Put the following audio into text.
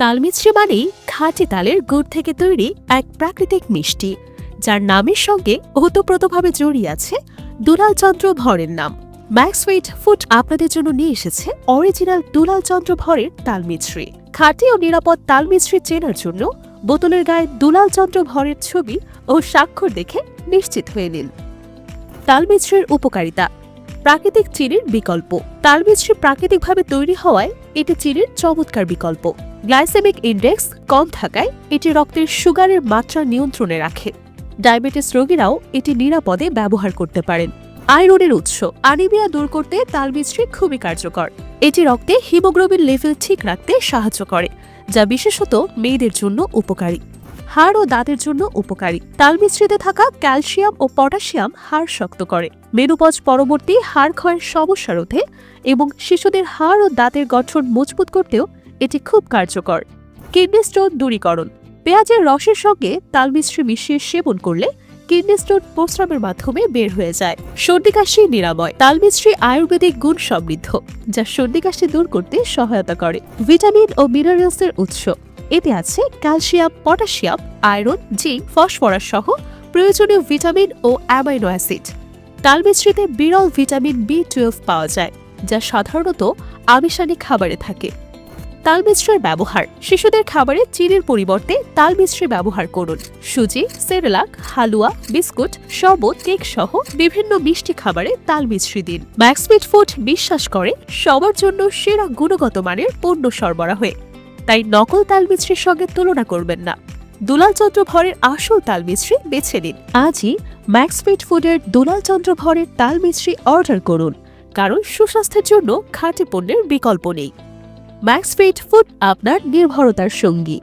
তালমিছরি মানেই খাঁটি তালের গুড় থেকে তৈরি এক প্রাকৃতিক মিষ্টি, যার নামের সঙ্গে ওতপ্রোতভাবে জড়িয়ে আছে দুলাল চন্দ্র ভরের নাম। ম্যাক্সওয়েট ফুড আপনাদের জন্য নিয়ে এসেছে অরিজিনাল দুলাল চন্দ্র ভরের তালমিছরি। খাঁটি ও নিরাপদ তালমিছরি চেনার জন্য বোতলের গায়ে দুলাল চন্দ্র ভরের ছবি ও স্বাক্ষর দেখে নিশ্চিত হয়ে নিন। তালমিছরির উপকারিতা, প্রাকৃতিক চিনির বিকল্প। তালমিছরি প্রাকৃতিকভাবে তৈরি হওয়ায় এটি চিনির চমৎকার বিকল্প। গ্লাইসেমিক ইন্ডেক্স কম থাকায় এটি রক্তের সুগারের মাত্রা নিয়ন্ত্রণে রাখে। ডায়াবেটিস রোগীরাও এটি নিরাপদে ব্যবহার করতে পারেন। আয়রনের উৎস আনিমিয়া দূর করতে তাল তালমিছরি খুবই কার্যকর। এটি রক্তে হিমোগ্লোবিন লেভেল ঠিক রাখতে সাহায্য করে, যা বিশেষত মেয়েদের জন্য উপকারী। হাড় ও দাঁতের জন্য উপকারী। তাল তালমিশ্রিতে থাকা ক্যালসিয়াম ও পটাশিয়াম হাড় শক্ত করে। মেরুপজ পরবর্তী হাড় ক্ষয়ের সমস্যা রোধে এবং শিশুদের হাড় ও দাঁতের গঠন মজবুত করতেও এটি খুব কার্যকর। কিডনি স্টোন দূরীকরণ। পেঁয়াজের রসের সঙ্গে তাল তালমিশ্রি মিশিয়ে সেবন করলে কিডনি স্টোন প্রস্রাবের মাধ্যমে বের হয়ে যায়। সর্দি কাশি নিরাময়। তালমিশ্রি আয়ুর্বেদিক গুণ সমৃদ্ধ, যা সর্দি কাশি দূর করতে সহায়তা করে। ভিটামিন ও মিনারেলসের উৎস। এতে আছে calcium, potassium, iron, zinc, phosphorus সহ প্রয়োজনীয় ভিটামিন ও অ্যামাইনো অ্যাসিড। তালমিশ্রিতে বিরল ভিটামিন বি টুয়েলভ পাওয়া যায়, যা সাধারণত আমিষানিক খাবারে থাকে। তালমিশ্রের ব্যবহার। শিশুদের খাবারে চিনির পরিবর্তে তালমিশ্রি ব্যবহার করুন। সুজি, সেরেলাক, হালুয়া, বিস্কুট শরবত কেক সহ বিভিন্ন মিষ্টি খাবারে তালমিশ্রি দিন। ম্যাক্সমিট ফুড বিশ্বাস করে, সবার জন্য সেরা গুণগত মানের পণ্য সরবরাহে। তাই নকল তালমিছরির সঙ্গে তুলনা করবেন না। দুলাল চন্দ্র ভরের আসল তাল মিশ্রি বেছে নিন। আজই ম্যাক্সফিট ফুডের দুলাল চন্দ্র ভরের তাল মিশ্রি অর্ডার করুন। কারণ সুস্বাস্থ্যের জন্য খাঁটি পণ্যের বিকল্প নেই। ম্যাক্সফিট ফুড আপনার নির্ভরতার সঙ্গী।